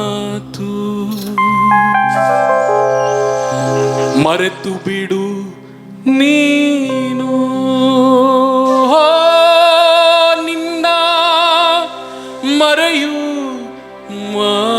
ಮಾತು. ಮರೆತು ಬಿಡು ನೀನು. ನಿನ್ನ ಮರೆಯು ಮಾ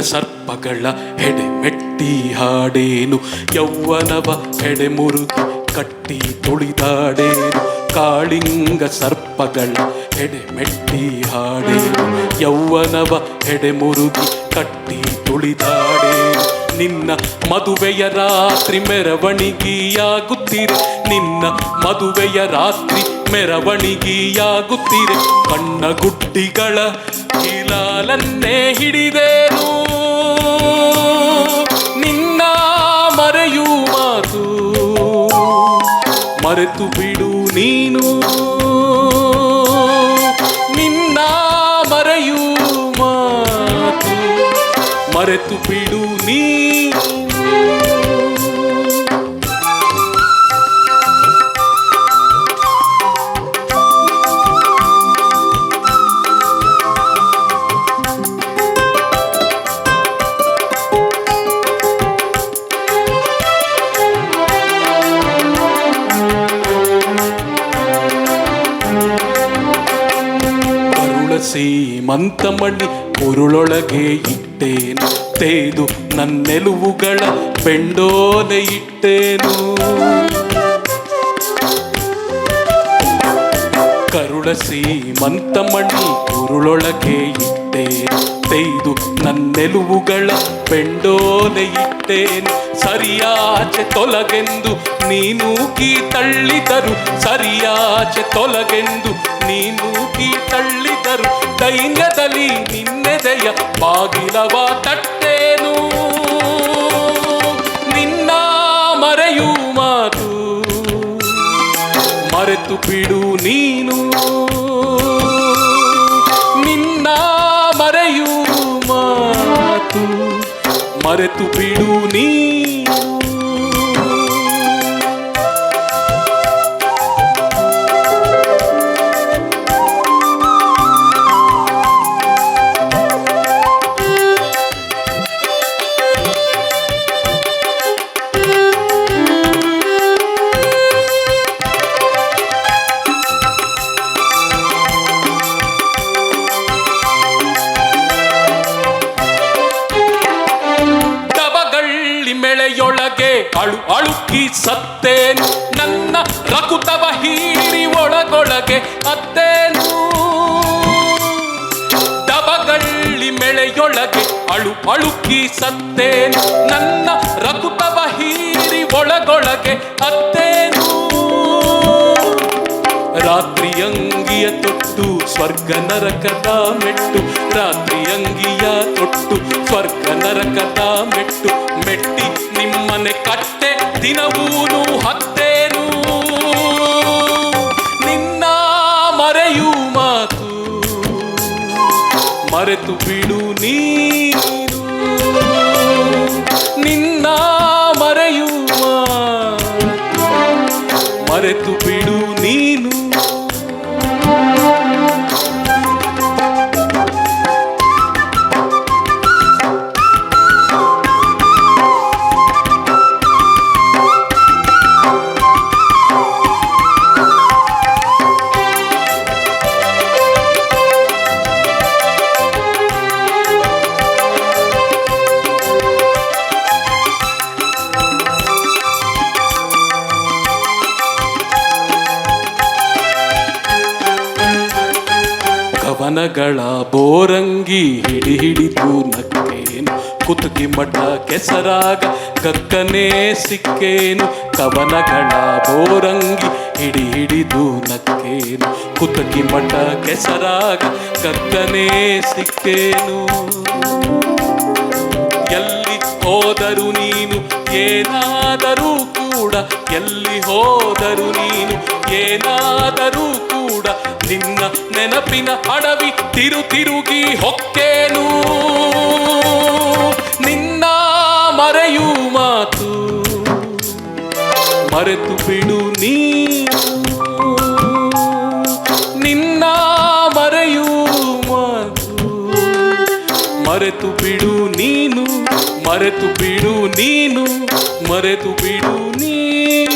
ಸರ್ಪಗಳ ಹೆಡೆ ಮೆಟ್ಟಿ ಹಾಡೇನು? ಯೌವನವ ಹೆಡೆ ಮುರುಗಿ ಕಟ್ಟಿ ತುಳಿದಾಡೇನು? ಕಾಳಿಂಗ ಸರ್ಪಗಳ ಹೆಡೆ ಮೆಟ್ಟಿ ಹಾಡೇನು? ಯೌವನವ ಹೆಡೆ ಮುರುಗಿ ಕಟ್ಟಿ ತುಳಿದಾಡೇನು? ನಿನ್ನ ಮದುವೆಯ ರಾತ್ರಿ ಮೆರವಣಿಗೆಯಾಗುತ್ತೀರೆ. ನಿನ್ನ ಮದುವೆಯ ರಾತ್ರಿ ಮೆರವಣಿಗೆಯಾಗುತ್ತೀರೆ. ಕಣ್ಣ ಗುಡ್ಡಿಗಳ ಹಿಲಾಲನ್ನೇ ಹಿಡಿದೇನು ಮರೆತು ಬಿಡು ನೀನು. ನಿನ್ನ ಮರೆಯು ಮಾತು ಮರೆತು ಬಿಡು ಸೀಮಂತಮಣಿ ಉರುಳೊಳಗೆ ಇಟ್ಟೇನು? ತೇದು ನನ್ನೆಲುವುಗಳ ಬೆಂಡೋಲೆ ಇಟ್ಟೇನು? ಕರುಳ ಸೀಮಂತಮಣಿ ಉರುಳೊಳಗೆ ಇಟ್ಟೇನು? ತೇದು ನನ್ನೆಲುವುಗಳ ಬೆಂಡೋಲೆ ಇಟ್ಟೇನು? ಸರಿಯಾಚೆ ತೊಲಗೆಂದು ನೀನು ಕೀ ತಳ್ಳಿದರು ಸರಿಯಾಚೆ ತೊಲಗೆಂದು ನೀನು ಕೀ ತಳ್ಳಿದರು ದೈನ್ಯದಲ್ಲಿ ನಿನ್ನೆದೆಯ ಬಾಗಿಲವ ತಟ್ಟೇನು ನಿನ್ನ ಮರೆಯು ಮಾತು ಮರೆತು ಬಿಡು ನೀನು ನಿನ್ನ ಮರೆಯು ಮಾತು ಮರೆತು ಬಿಡು ನೀನು you. ಮೆಳೆಯೊಳಗೆ ಅಳು ಅಳುಕಿ ಸತ್ತೇನು? ನನ್ನ ರಕುತವ ಹೀರಿ ಒಳಗೊಳಗೆ ಅತ್ತೇನು? ಡಬಗಳ್ಳಿ ಮೆಳೆಯೊಳಗೆ ಅಳು ಅಳುಕಿ ಸತ್ತೇನು? ನನ್ನ ರಕುತವ ಹೀರಿ ಒಳಗೊಳಗೆ ಅತ್ತೇನು? ರಾತ್ರಿ ಅಂಗಿಯ ತೊಟ್ಟು ಸ್ವರ್ಗ ನರಕದ ಮೆಟ್ಟು, ರಾತ್ರಿ ಅಂಗಿಯ ತೊಟ್ಟು, ಸ್ವರ್ಗ ನರಕದ ಮೆಟ್ಟು, ಮೆಟ್ಟಿ ನಿಮ್ಮನೆ ಕಟ್ಟೆ ದಿನವೂನು ಹತ್ತೇನು. ನಿನ್ನ ಮರೆಯು ಮಾತು, ಮರೆತು ಬಿಡು ನೀನು. ನಿನ್ನ ಮರೆಯು ಮರೆತು ಬಿಡು ಕವನಗಳ ಬೋರಂಗಿ ಹಿಡಿ ಹಿಡಿದು ನಕ್ಕೇನು, ಕುತುಕಿ ಮಠ ಕೆಸರಾಗ ಕಕ್ಕನೇ ಸಿಕ್ಕೇನು, ಕವನಗಳ ಬೋರಂಗಿ ಹಿಡಿ ಹಿಡಿದು ನಕ್ಕೇನು, ಕುತುಕಿ ಮಠ ಕೆಸರಾಗ ಕಕ್ಕನೇ ಸಿಕ್ಕೇನು. ಎಲ್ಲಿ ಹೋದರು ನೀನು ಏನಾದರೂ ಕೂಡ, ಎಲ್ಲಿ ಹೋದರು ನೀನು ಏನಾದರೂ ನಿನ್ನ ನೆನಪಿನ ಅಡವಿ ತಿರು ತಿರುಗಿ ಹೊಕ್ಕೇನು? ನಿನ್ನ ಮರೆಯು ಮಾತು ಮರೆತು ಬಿಡು ನೀ ನಿನ್ನ ಮರೆಯು ಮಾತು ಮರೆತು ಬಿಡು ನೀನು. ಮರೆತು ಬಿಡು ನೀನು. ಮರೆತು ಬಿಡು ನೀನು.